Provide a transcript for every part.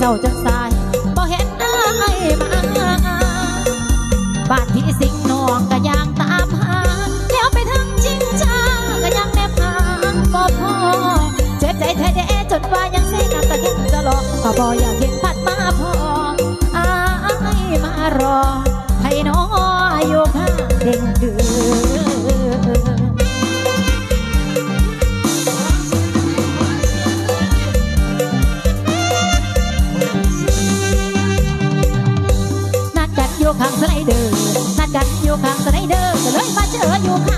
เจ้าจังสายบ่เห็นหน้ายมาบ้านที่สิงนองก็ยังตามหาแล้วไปทั้งจริงจ้าก็ยังแนบหางบ่พอเจ็บใจแท้ๆจนว่ายังเส้น้ำตะเห็งจะหลอกก็บ่อยากเห็นพัดมาพอไอ้มารอ ครั้งจะได้เดิมก็เลยมาเจออยู่ค่ะ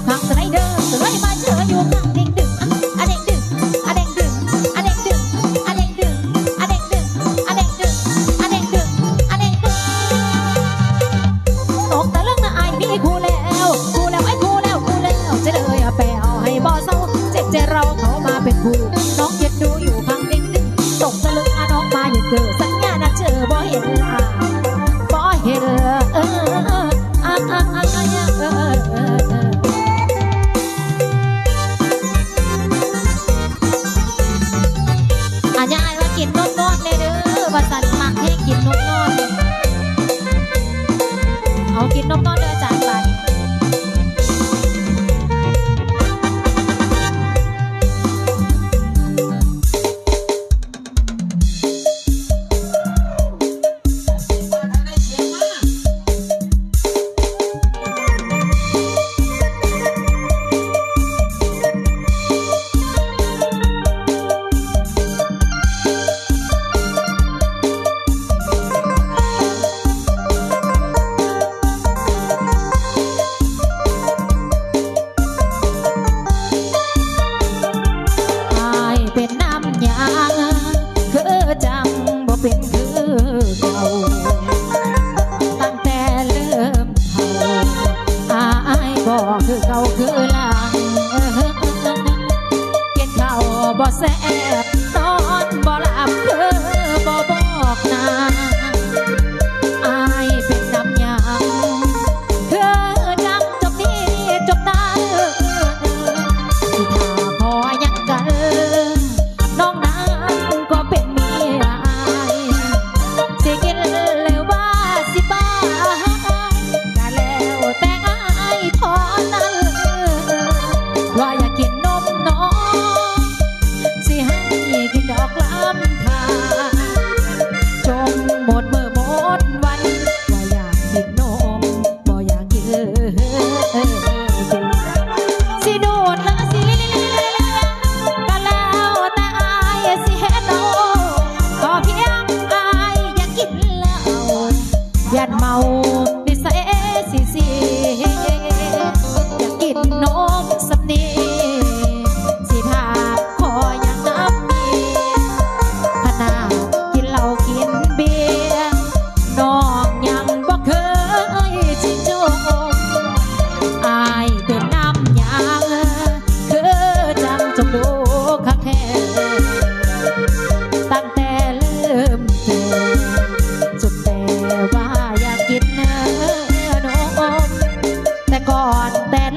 กขังสไนเดอร์สไลด์มาเจออยู่ข้างเด็กดึงอะเด็กดึงอะเด็กดึงอะเด็กดึงอะเด็กดึงอะเด็กดึงอะเด็กดึงอะเด็กดึงอะเด็กดึงตกตะลึงนะอายพี่กูแล้วกูแล้วไอ้กูแล้วกูแล้วจะเลยแปลให้บ่อเศร้าเจ็บใจเราเขามาเป็นกู เอากินนมก่อนเด้อ Tchau! but